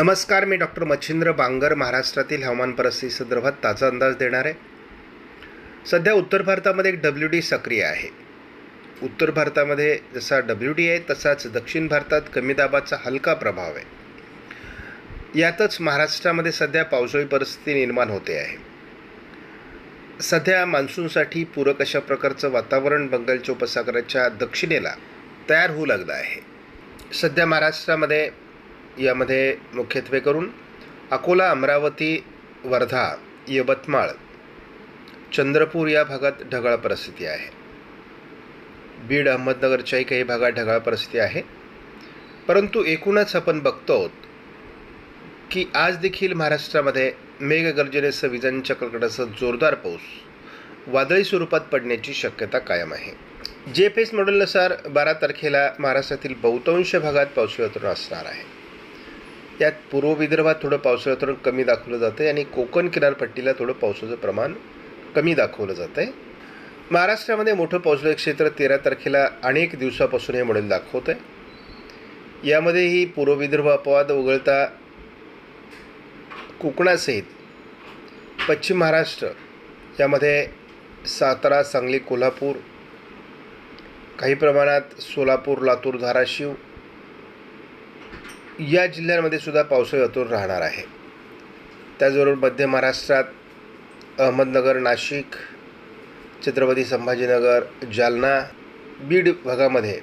नमस्कार मी डॉक्टर मच्छिंद्र बांगर महाराष्ट्रातील हवामान परिस्थिती संदर्भात ताजा अंदाज देणार आहे. सध्या उत्तर भारतामध्ये एक डब्ल्यू डी सक्रिय आहे. उत्तर भारतामध्ये जसा डब्ल्यू डी आहे तसाच दक्षिण भारतात कमी दाबाचा हलका प्रभाव आहे. यातच महाराष्ट्रामध्ये सध्या पावसाळी परिस्थिती निर्माण होते आहे. सध्या मान्सूनसाठी पूरक अशा प्रकारचं वातावरण बंगालच्या उपसागराच्या दक्षिणेला तयार होऊ लागलं आहे. सध्या महाराष्ट्रामध्ये यामध्ये मुख्यत्वे करून अकोला अमरावती वर्धा यवतमाळ चंद्रपूर या भागात ढगाळ परिस्थिती आहे. बीड अहमदनगरच्याही काही भागात ढगाळ परिस्थिती आहे. परंतु एकूणच आपण बघतो की आज देखील महाराष्ट्रामध्ये मेघगर्जनेसह विजांच्या कडकडासह जोरदार पाऊस वादळी स्वरूपात पडण्याची शक्यता कायम आहे. जे एफ एस मॉडेलनुसार बारा तारखेला महाराष्ट्रातील बहुतांश भागात पावसाळी वातावरण असणार आहे. त्यात पूर्व विदर्भात थोडं पावसाळी वातावरण कमी दाखवलं जातं आहे आणि कोकण किनारपट्टीला थोडं पावसाचं प्रमाण कमी दाखवलं जातं आहे महाराष्ट्रामध्ये मोठं पावसाळी क्षेत्र तेरा तारखेला अनेक दिवसापासून हे मॉडेल दाखवत आहे यामध्येही पूर्व विदर्भ अपवाद वगळता कोकणासहित पश्चिम महाराष्ट्र यामध्ये सातारा सांगली कोल्हापूर काही प्रमाणात सोलापूर लातूर धाराशिव या जिल्ह्यांमध्ये सुद्धा पावसाळी अतूर राहणार आहे. त्याचबरोबर मध्य महाराष्ट्रात अहमदनगर नाशिक छत्रपती संभाजीनगर जालना बीड भागामध्ये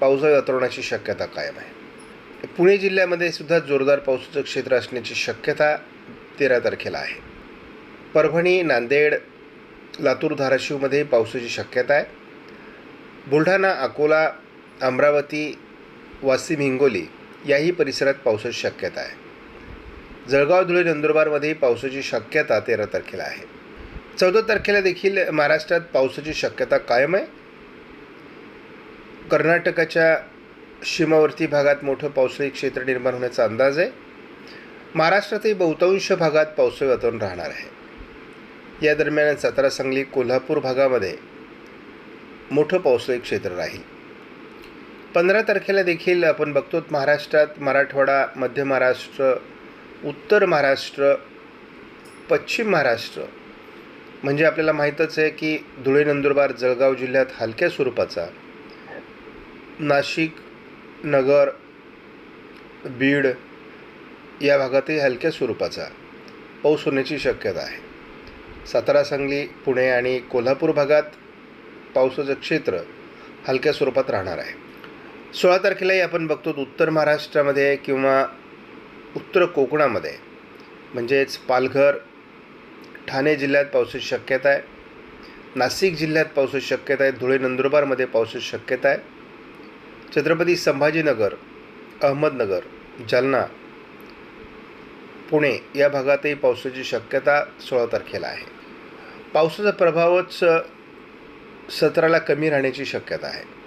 पावसाळी अतरवण्याची शक्यता कायम आहे. पुणे जिल्ह्यामध्ये सुद्धा जोरदार पावसाचं क्षेत्र असण्याची शक्यता तेरा तारखेला आहे. परभणी नांदेड लातूर धाराशिवमध्ये पावसाची शक्यता आहे. बुलढाणा अकोला अमरावती वाशिम हिंगोली याही परिसरात पावसाची शक्यता आहे. जळगाव धुळे नंदुरबारमध्येही पावसाची शक्यता तेरा तारखेला आहे. चौदा तारखेला देखील महाराष्ट्रात पावसाची शक्यता कायम आहे. कर्नाटकाच्या सीमावर्ती भागात मोठं पावसाळी क्षेत्र निर्माण होण्याचा अंदाज आहे. महाराष्ट्रातही बहुतांश भागात पावसाळी वातावरण राहणार आहे. या दरम्यान सातारा सांगली कोल्हापूर भागामध्ये मोठं पावसाळी क्षेत्र राहील. पंधरा तारखेला देखील आपण बघतो महाराष्ट्रात मराठवाडा मध्य महाराष्ट्र उत्तर महाराष्ट्र पश्चिम महाराष्ट्र. म्हणजे आपल्याला माहीतच आहे की धुळे नंदुरबार जळगाव जिल्ह्यात हलक्या स्वरूपाचा नाशिक नगर बीड या भागातही हलक्या स्वरूपाचा पाऊस होण्याची शक्यता आहे. सातारा सांगली पुणे आणि कोल्हापूर भागात पावसाचं क्षेत्र हलक्या स्वरूपात राहणार आहे. सोळा तारखेलाही आपण बघतो उत्तर महाराष्ट्रामध्ये किंवा उत्तर कोकणामध्ये. म्हणजेच पालघर ठाणे जिल्ह्यात पावसाची शक्यता आहे. नाशिक जिल्ह्यात पावसाची शक्यता आहे. धुळे नंदुरबारमध्ये पावसाची शक्यता आहे. छत्रपती संभाजीनगर अहमदनगर जालना पुणे या भागातही पावसाची शक्यता सोळा तारखेला आहे. पावसाचा प्रभावच सतराला कमी राहण्याची शक्यता आहे.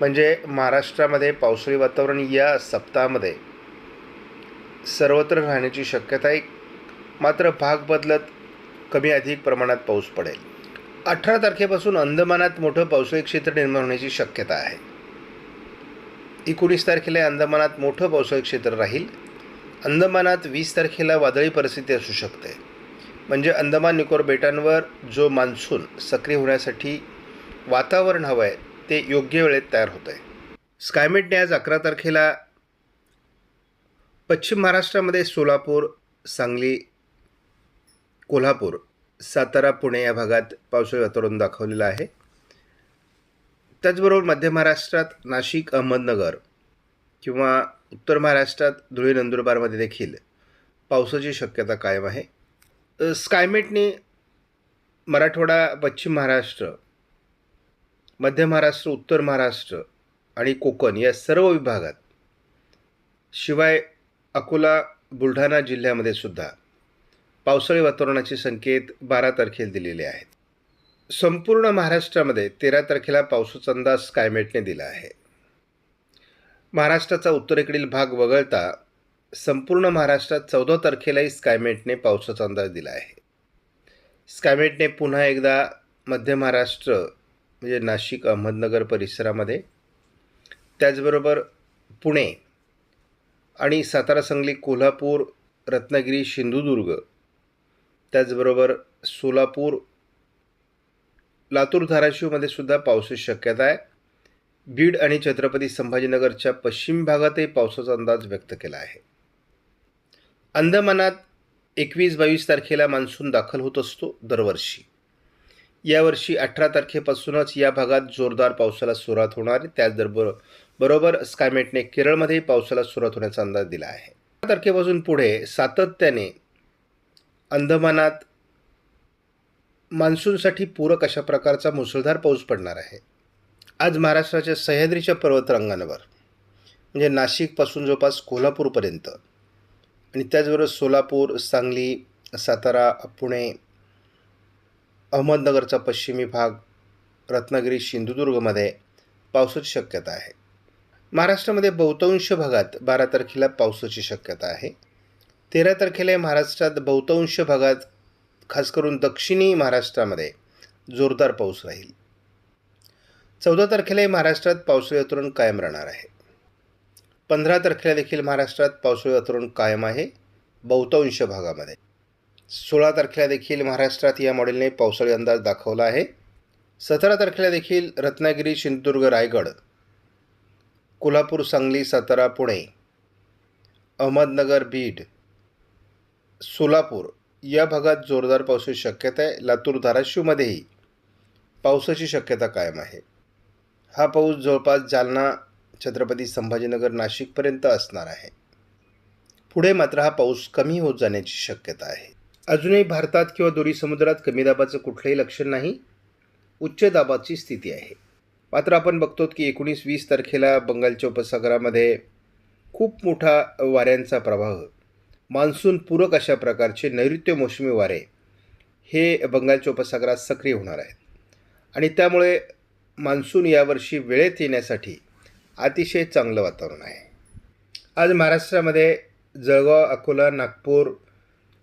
म्हणजे महाराष्ट्रामध्ये पावसाळी वातावरण या सप्ताहामध्ये सर्वत्र राहण्याची शक्यता आहे मात्र भाग बदलत कमी अधिक प्रमाणात पाऊस पडेल. अठरा तारखेपासून अंदमानात मोठं पावसाळी क्षेत्र निर्माण होण्याची शक्यता आहे. एकोणीस तारखेला अंदमानात मोठं पावसाळी क्षेत्र राहील. अंदमानात वीस तारखेला वादळी परिस्थिती असू शकते. म्हणजे अंदमान निकोबार बेटांवर जो मान्सून सक्रिय होण्यासाठी वातावरण हवं आहे ते योग्य वेळेत तयार होत आहे स्कायमेटने आज अकरा तारखेला पश्चिम महाराष्ट्रामध्ये सोलापूर सांगली कोल्हापूर सातारा पुणे या भागात पावसाळी वातावरण दाखवलेलं आहे. त्याचबरोबर मध्य महाराष्ट्रात नाशिक अहमदनगर किंवा उत्तर महाराष्ट्रात धुळे नंदुरबारमध्ये देखील पावसाची शक्यता कायम आहे. स्कायमेटने मराठवाडा पश्चिम महाराष्ट्र मध्य महाराष्ट्र उत्तर महाराष्ट्र आणि कोकण या सर्व विभागात शिवाय अकोला बुलढाणा जिल्ह्यामध्ये सुद्धा पावसाळी वातावरणाचे संकेत बारा तारखेला दिलेले आहेत. संपूर्ण महाराष्ट्रामध्ये तेरा तारखेला पावसाचा अंदाज स्कायमेटने दिला आहे. महाराष्ट्राचा उत्तरेकडील भाग वगळता संपूर्ण महाराष्ट्रात चौदा तारखेलाही स्कायमेटने पावसाचा अंदाज दिला आहे. स्कायमेटने पुन्हा एकदा मध्य महाराष्ट्र म्हणजे नाशिक अहमदनगर परिसरामध्ये. त्याचबरोबर पुणे आणि सातारा सांगली कोल्हापूर रत्नागिरी सिंधुदुर्ग. त्याचबरोबर सोलापूर लातूर धाराशिवमध्ये सुद्धा पावसाची शक्यता आहे. बीड आणि छत्रपती संभाजीनगरच्या पश्चिम भागातही पावसाचा अंदाज व्यक्त केला आहे. अंदमानात एकवीस बावीस तारखेला मान्सून दाखल होत असतो दरवर्षी. यावर्षी अठरा तारखेपासूनच या भागात जोरदार पावसाला सुरुवात होणार आहे. त्याचबरोबर बरोबर स्कायमेटने केरळमध्येही पावसाला सुरुवात होण्याचा अंदाज दिला आहे. अठरा तारखेपासून पुढे सातत्याने अंदमानात मान्सूनसाठी पूरक अशा प्रकारचा मुसळधार पाऊस पडणार आहे. आज महाराष्ट्राच्या सह्याद्रीच्या पर्वतरांगांवर म्हणजे नाशिकपासून जवळपास कोल्हापूरपर्यंत आणि त्याचबरोबर सोलापूर सांगली सातारा पुणे अहमदनगरचा पश्चिमी भाग रत्नागिरी सिंधुदुर्गमध्ये पावसाची शक्यता आहे. महाराष्ट्रामध्ये बहुतांश भागात बारा तारखेला पावसाची शक्यता आहे. तेरा तारखेला महाराष्ट्रात बहुतांश भागात खास करून दक्षिणी महाराष्ट्रामध्ये जोरदार पाऊस राहील. चौदा तारखेला महाराष्ट्रात पावसाळी वातावरण कायम राहणार आहे. पंधरा तारखेला देखील महाराष्ट्रात पावसाळी वातावरण कायम आहे बहुतांश भागामध्ये. सोळा तारखेला देखील महाराष्ट्रात या मॉडेलने पावसाळी अंदाज दाखवला आहे. सतरा तारखेला देखील रत्नागिरी सिंधुदुर्ग रायगड कोल्हापूर सांगली सातारा पुणे अहमदनगर बीड सोलापूर या भागात जोरदार पावसाची शक्यता आहे. लातूर धाराशिवमध्येही पावसाची शक्यता कायम आहे. हा पाऊस जवळपास जालना छत्रपती संभाजीनगर नाशिकपर्यंत असणार आहे. पुढे मात्र हा पाऊस कमी होत जाण्याची शक्यता आहे. अजूनही भारतात किंवा दोरी समुद्रात कमी दाबाचं कुठलंही लक्षण नाही. उच्च दाबाची स्थिती आहे. मात्र आपण बघतो की एकोणीस वीस तारखेला बंगालच्या उपसागरामध्ये खूप मोठा वाऱ्यांचा प्रवाह मान्सून पूरक अशा प्रकारचे नैऋत्य मोसमी वारे हे बंगालच्या उपसागरात सक्रिय होणार आहेत. आणि त्यामुळे मान्सून यावर्षी वेळेत येण्यासाठी अतिशय चांगलं वातावरण आहे. आज महाराष्ट्रामध्ये जळगाव अकोला नागपूर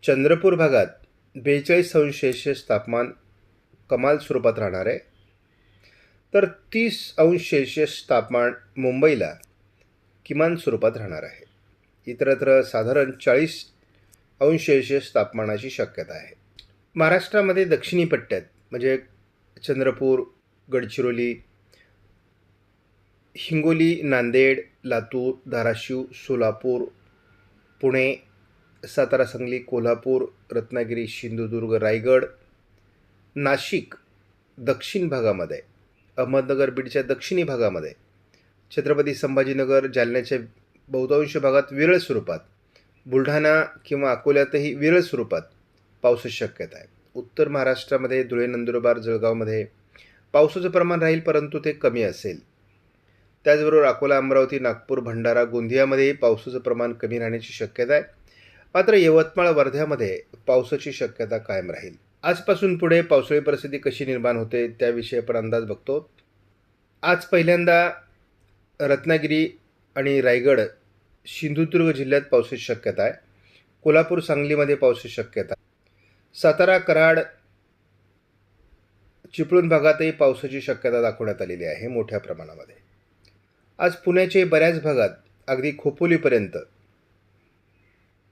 चंद्रपूर भागात बेचाळीस अंश सेल्शियस तापमान कमाल स्वरूपात राहणार आहे. तर तीस अंश सेल्शियस तापमान मुंबईला किमान स्वरूपात राहणार आहे. इतरत्र साधारण चाळीस अंश सेल्शियस तापमानाची शक्यता आहे. महाराष्ट्रामध्ये दक्षिणी पट्ट्यात म्हणजे चंद्रपूर गडचिरोली हिंगोली नांदेड लातूर धाराशिव सोलापूर पुणे सातारा सांगली कोल्हापूर रत्नागिरी सिंधुदुर्ग रायगड नाशिक दक्षिण भागामध्ये अहमदनगर बीडच्या दक्षिणी भागामध्ये छत्रपती संभाजीनगर जालन्याच्या बहुतांश भागात विरळ स्वरूपात बुलढाणा किंवा अकोल्यातही विरळ स्वरूपात पावसाची शक्यता आहे. उत्तर महाराष्ट्रामध्ये धुळे नंदुरबार जळगावमध्ये पावसाचं प्रमाण राहील परंतु ते कमी असेल. त्याचबरोबर अकोला अमरावती नागपूर भंडारा गोंदियामध्येही पावसाचं प्रमाण कमी राहण्याची शक्यता आहे. मात्र यवतमाळ वर्ध्यामध्ये पावसाची शक्यता कायम राहील. आजपासून पुढे पावसाळी परिस्थिती कशी निर्माण होते त्याविषयी आपण अंदाज बघतो. आज पहिल्यांदा रत्नागिरी आणि रायगड सिंधुदुर्ग जिल्ह्यात पावसाची शक्यता आहे. कोल्हापूर सांगलीमध्ये पावसाची शक्यता सातारा कराड चिपळूण भागातही पावसाची शक्यता दाखवण्यात आलेली आहे मोठ्या प्रमाणामध्ये. आज पुण्याचे बऱ्याच भागात अगदी खोपोलीपर्यंत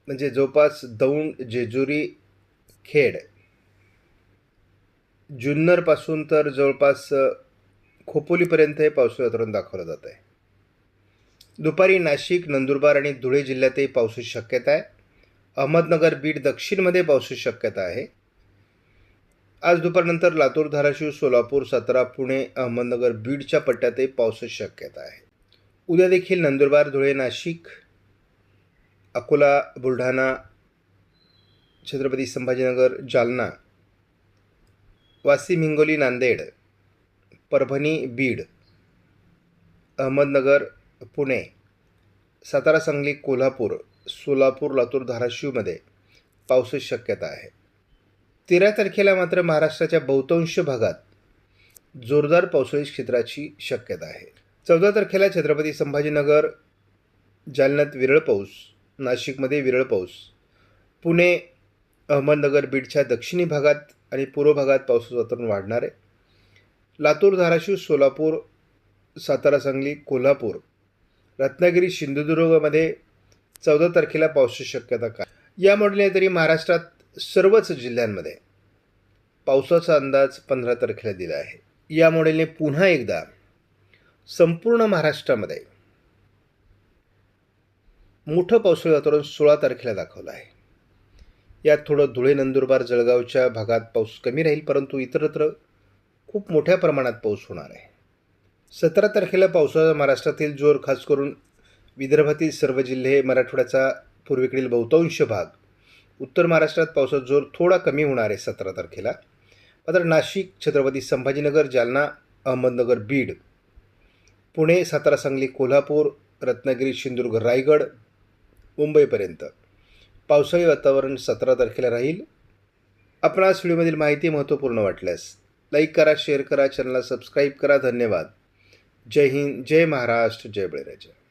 म्हणजे जवळपास दौंड जेजुरी खेड. जुन्नरपासून तर जवळपास खोपोलीपर्यंत हे पावसाळी वातावरण दाखवलं जात आहे. दुपारी नाशिक नंदुरबार आणि धुळे जिल्ह्यातही पावसाची शक्यता आहे. अहमदनगर बीड दक्षिणमध्ये पावसाची शक्यता आहे. आज दुपारनंतर लातूर धाराशिव सोलापूर सातारा पुणे अहमदनगर बीडच्या पट्ट्यातही पावसाची शक्यता आहे. उद्या देखील नंदुरबार धुळे नाशिक अकोला बुलढाणा छत्रपती संभाजीनगर जालना वाशिम हिंगोली नांदेड परभणी बीड अहमदनगर पुणे सातारा सांगली कोल्हापूर सोलापूर लातूर धाराशिवमध्ये पावसाची शक्यता आहे. तेरा तारखेला मात्र महाराष्ट्राच्या बहुतांश भागात जोरदार पावसाळी क्षेत्राची शक्यता आहे. चौदा तारखेला छत्रपती संभाजीनगर जालन्यात विरळ पाऊस नाशिकमध्ये विरळ पाऊस. पुणे अहमदनगर बीडच्या दक्षिणी भागात आणि पूर्व भागात पावसाचं वातावरण वाढणार. आहे लातूर धाराशिव सोलापूर सातारा सांगली कोल्हापूर रत्नागिरी सिंधुदुर्गमध्ये चौदा तारखेला पावसाची शक्यता काय? या मॉडेलने तरी महाराष्ट्रात सर्वच जिल्ह्यांमध्ये पावसाचा अंदाज पंधरा तारखेला दिला आहे. या मॉडेलने पुन्हा एकदा संपूर्ण महाराष्ट्रामध्ये मोठं पावसाळी वातावरण सोळा तारखेला दाखवलं आहे. यात थोडं धुळे नंदुरबार जळगावच्या भागात पाऊस कमी राहील परंतु इतरत्र खूप मोठ्या प्रमाणात पाऊस होणार आहे. सतरा तारखेला पावसाचा महाराष्ट्रातील जोर खास करून विदर्भातील सर्व जिल्हे मराठवाड्याचा पूर्वेकडील बहुतांश भाग उत्तर महाराष्ट्रात पावसाचा जोर थोडा कमी होणार आहे सतरा तारखेला. मात्र नाशिक छत्रपती संभाजीनगर जालना अहमदनगर बीड पुणे सातारा सांगली कोल्हापूर रत्नागिरी सिंधुदुर्ग रायगड मुंबईपर्यंत. पावसाळी वातावरण सतरा तारखेला राहील. आपणास व्हिडिओमधील माहिती महत्त्वपूर्ण वाटल्यास लाईक करा शेअर करा चॅनलला सबस्क्राईब करा. धन्यवाद. जय हिंद जय महाराष्ट्र जय बळीराजा.